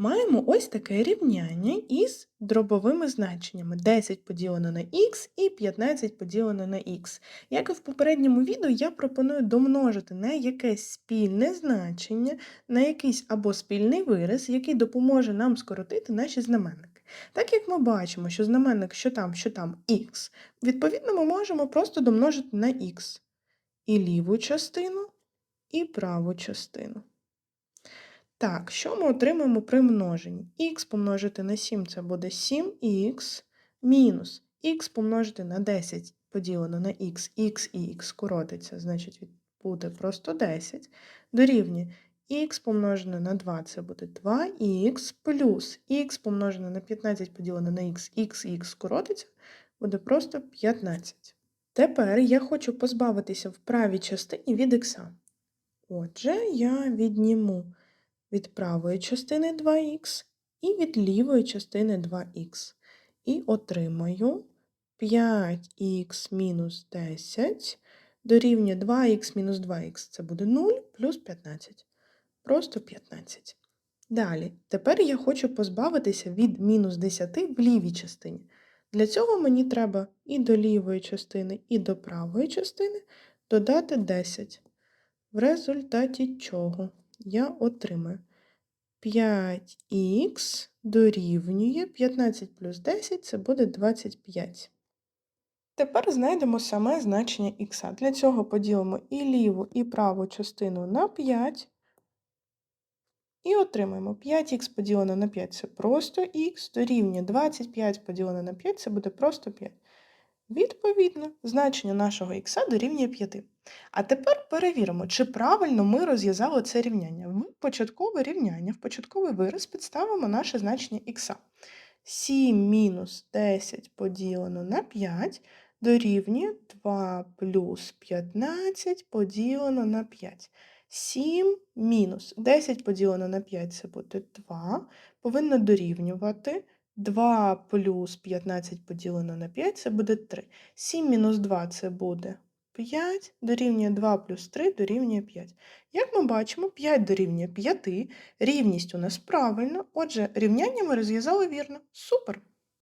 Маємо ось таке рівняння із дробовими значеннями 10 поділено на х і 15 поділено на х. Як і в попередньому відео, я пропоную домножити на якесь спільне значення, на якийсь або спільний вираз, який допоможе нам скоротити наші знаменники. Так як ми бачимо, що знаменник що там, що там х, відповідно, ми можемо просто домножити на х і ліву частину, і праву частину. Так, що ми отримаємо при множенні? х помножити на 7 це буде 7х мінус х помножити на 10 поділено на х, х і х скоротиться, значить буде просто 10, дорівнює х помножене на 2 це буде 2х плюс х помножене на 15 поділено на х, х і х скоротиться, буде просто 15. Тепер я хочу позбавитися в правій частині від х. Отже, я відніму від правої частини 2х і від лівої частини 2х. І отримаю 5х мінус 10 дорівнює 2х мінус 2х. Це буде 0 плюс 15. Просто 15. Далі, тепер я хочу позбавитися від мінус 10 в лівій частині. Для цього мені треба і до лівої частини, і до правої частини додати 10. В результаті чого я отримаю 5х дорівнює 15 плюс 10 це буде 25. Тепер знайдемо саме значення х. Для цього поділимо і ліву, і праву частину на 5. І отримаємо 5х поділено на 5 це просто х, дорівнює 25 поділено на 5 це буде просто 5. Відповідно, значення нашого х дорівнює 5. А тепер перевіримо, чи правильно ми розв'язали це рівняння. В початкове рівняння, в початковий вираз підставимо наше значення х. 7 мінус 10 поділено на 5 дорівнює 2 плюс 15 поділено на 5. 7 мінус 10 поділено на 5 це буде 2. Повинно дорівнювати 2 плюс 15 поділено на 5 це буде 3. 7 мінус 2 це буде 5, дорівнює 2 плюс 3 дорівнює 5. Як ми бачимо, 5 дорівнює 5, рівність у нас правильна, отже, рівняння ми розв'язали вірно. Супер!